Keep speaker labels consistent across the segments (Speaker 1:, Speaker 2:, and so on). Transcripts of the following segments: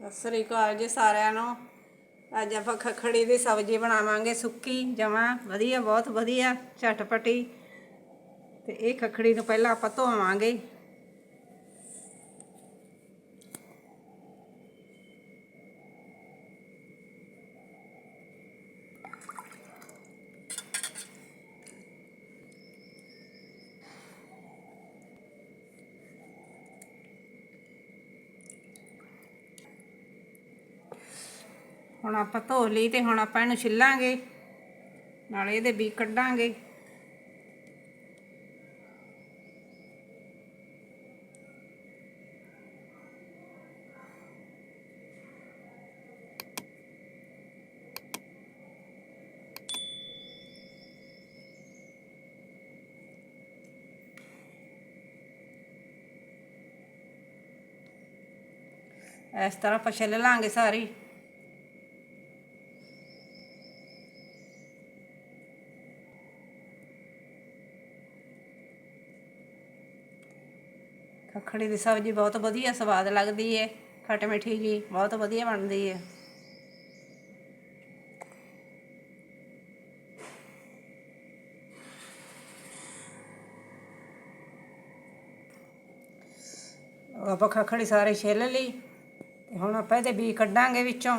Speaker 1: ਸਤਿ ਸ੍ਰੀ ਅਕਾਲ ਜੀ ਸਾਰਿਆਂ ਨੂੰ। ਅੱਜ ਆਪਾਂ ਖਖੜੀ ਦੀ ਸਬਜ਼ੀ ਬਣਾਵਾਂਗੇ ਸੁੱਕੀ, ਜਮਾਂ। ਵਧੀਆ, ਬਹੁਤ ਵਧੀਆ, ਝਟਪਟੀ। ਤੇ ਇਹ ਖਖੜੀ ਨੂੰ ਪਹਿਲਾਂ ਆਪਾਂ ਧੋਵਾਂਗੇ। ਹੁਣ ਆਪਾਂ ਧੋ ਲਈ ਤੇ ਹੁਣ ਆਪਾਂ ਇਹਨੂੰ ਛਿੱਲਾਂਗੇ। ਨਾਲੇ ਇਹਦੇ ਬੀ ਕੱਢਾਂਗੇ। ਇਸ ਤਰ੍ਹਾਂ ਆਪਾਂ ਛਿੱਲ ਲਾਂਗੇ ਸਾਰੀ। ਖਖੜੀ ਦੀ ਸਬਜ਼ੀ ਬਹੁਤ ਵਧੀਆ ਸਵਾਦ ਲੱਗਦੀ ਹੈ ਖੱਟ ਮਿੱਠੀ ਜੀ ਬਹੁਤ ਵਧੀਆ ਬਣਦੀ ਹੈ ਆਪਾਂ ਖਖੜੀ ਸਾਰੇ ਛਿੱਲ ਲਈ ਹੁਣ ਆਪਾਂ ਇਹਦੇ ਬੀ ਕੱਢਾਂਗੇ ਵਿੱਚੋਂ।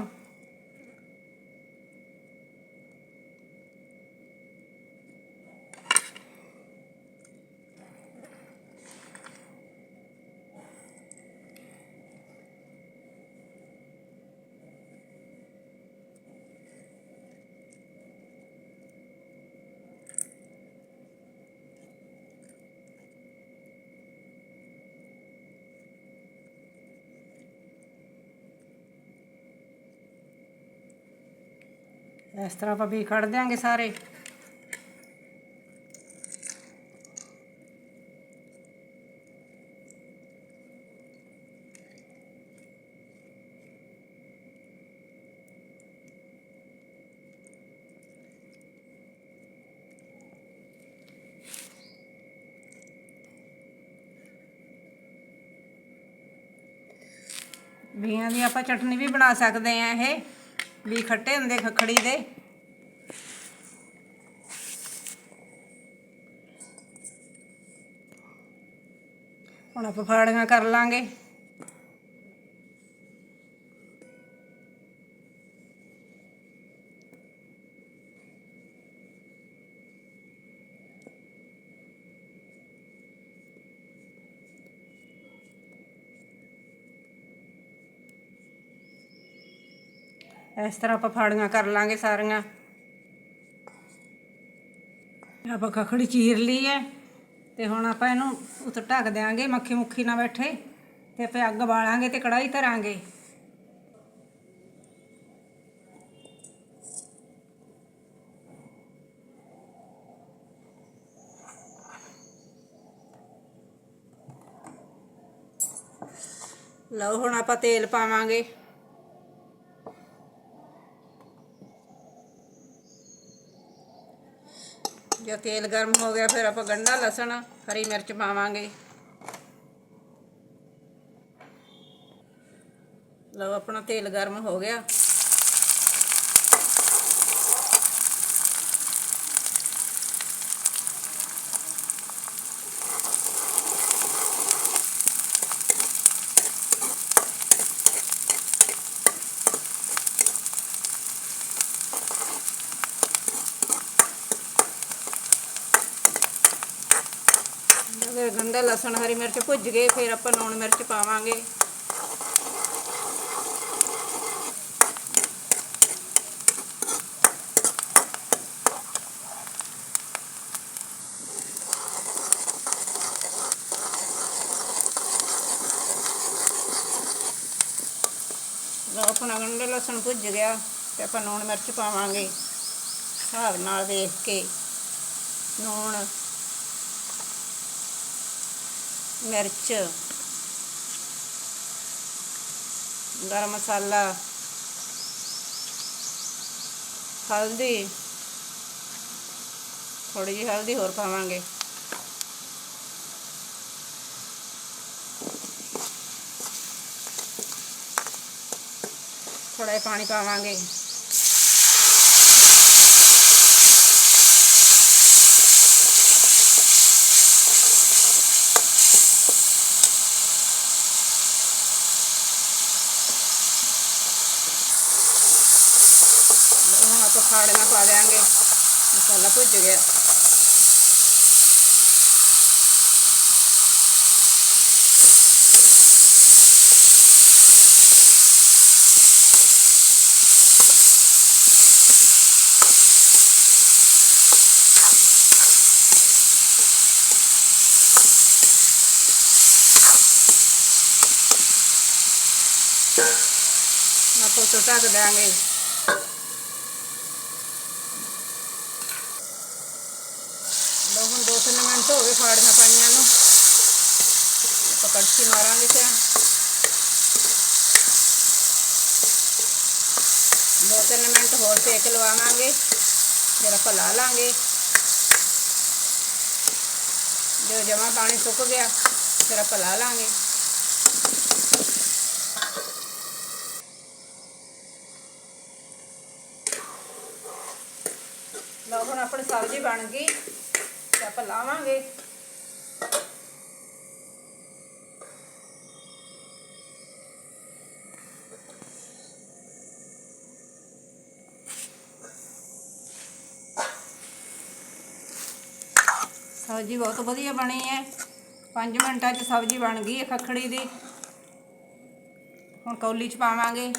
Speaker 1: ਇਸ ਤਰ੍ਹਾਂ ਆਪਾਂ ਵੀ ਕੱਢ ਦਿਆਂਗੇ ਸਾਰੇ। ਬੀਆਂ ਦੀ ਆਪਾਂ ਚਟਨੀ ਵੀ ਬਣਾ ਸਕਦੇ ਆ ਇਹ। ਵੀ ਖੱਟੇ ਹੁੰਦੇ ਖਖੜੀ ਦੇ। ਹੁਣ ਆਪਾਂ ਫਾੜੀਆਂ ਕਰ ਲਾਂਗੇ। ਇਸ ਤਰ੍ਹਾਂ ਆਪਾਂ ਫਾੜੀਆਂ ਕਰ ਲਾਂਗੇ ਸਾਰੀਆਂ। ਆਪਾਂ ਖਖੜੀ ਚੀਰ ਲਈ ਹੈ ਤੇ ਹੁਣ ਆਪਾਂ ਇਹਨੂੰ ਉੱਤੇ ਢੱਕ ਦਿਆਂਗੇ, ਮੱਖੀ ਮੁੱਖੀ ਨਾ ਬੈਠੇ। ਤੇ ਆਪਾਂ ਅੱਗ ਬਾਲਾਂਗੇ ਤੇ ਕੜਾਈ ਧਰਾਂਗੇ। ਲਓ ਹੁਣ ਆਪਾਂ ਤੇਲ ਪਾਵਾਂਗੇ। ਜੋ ਤੇਲ ਗਰਮ ਹੋ ਗਿਆ, ਫਿਰ ਆਪਾਂ ਗੰਢਾ, ਲਸਣ, ਹਰੀ ਮਿਰਚ ਪਾਵਾਂਗੇ। ਲਓ, ਆਪਣਾ ਤੇਲ ਗਰਮ ਹੋ ਗਿਆ। ਜਦੋਂ ਲਸਣ, ਹਰੀ ਮਿਰਚ ਭੁੱਜ ਗਏ, ਫਿਰ ਆਪਾਂ ਲੂਣ ਮਿਰਚ ਪਾਵਾਂਗੇ। ਆਪਣਾ ਗੰਢਾ ਲਸਣ ਭੁੱਜ ਗਿਆ ਤੇ ਆਪਾਂ ਲੂਣ ਮਿਰਚ ਪਾਵਾਂਗੇ। ਹਿਸਾਬ ਨਾਲ ਵੇਖ ਕੇ ਲੂਣ ਮਿਰਚ ਗਰਮ ਮਸਾਲਾ ਹਲਦੀ ਥੋੜੀ ਜਿਹੀ ਹਲਦੀ ਹੋਰ ਪਾਵਾਂਗੇ। ਥੋੜਾ ਜਿਹਾ ਪਾਣੀ ਪਾਵਾਂਗੇ। ਹੁਣ ਆਪਾਂ ਖਾੜੀਆਂ ਪਾ ਦਿਆਂਗੇ ਮਸਾਲਾ ਭੁੱਜ ਗਿਆ ਆਪਾਂ ਤੋਂ ਢੱਕ ਦਿਆਂਗੇ ਲਓ ਹੁਣ ਦੋ ਤਿੰਨ ਮਿੰਟ ਹੋ ਗਏ ਫਾੜੀਆਂ ਪਾਈਆਂ ਨੂੰ ਆਪਾਂ ਕੜਛੀ ਮਾਰਾਂਗੇ ਤੇ ਦੋ ਤਿੰਨ ਮਿੰਟ ਹੋਰ ਸੇਕ ਲਵਾਵਾਂਗੇ ਫਿਰ ਆਪਾਂ ਲਾ ਲਾਂਗੇ ਜਦੋਂ ਜਮਾ ਪਾਣੀ ਸੁੱਕ ਗਿਆ ਫਿਰ ਆਪਾਂ ਲਾ ਲਾਂਗੇ ਲਓ ਹੁਣ ਆਪਣੀ ਸਬਜ਼ੀ ਬਣ ਗਈ ਤੇ ਆਪਾਂ ਲਾਵਾਂਗੇ। ਸਬਜ਼ੀ ਬਹੁਤ ਵਧੀਆ ਬਣੀ ਹੈ। 5 ਮਿੰਟਾਂ 'ਚ ਸਬਜ਼ੀ ਬਣ ਗਈ ਹੈ ਖੱਖੜੀ ਦੀ। ਹੁਣ ਕੌਲੀ 'ਚ ਪਾਵਾਂਗੇ।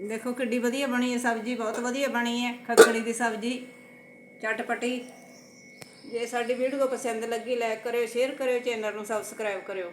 Speaker 1: ਦੇਖੋ ਕਿੱਡੀ ਵਧੀਆ ਬਣੀ ਹੈ, ਸਬਜ਼ੀ ਬਹੁਤ ਵਧੀਆ ਬਣੀ ਹੈ ਖੱਖੜੀ ਦੀ ਸਬਜ਼ੀ, ਚਟਪਟੀ। ਜੇ ਸਾਡੀ ਵੀਡੀਓ ਪਸੰਦ ਲੱਗੀ ਲਾਈਕ ਕਰਿਓ ਸ਼ੇਅਰ ਕਰਿਓ ਚੈਨਲ ਨੂੰ ਸਬਸਕ੍ਰਾਈਬ ਕਰਿਓ।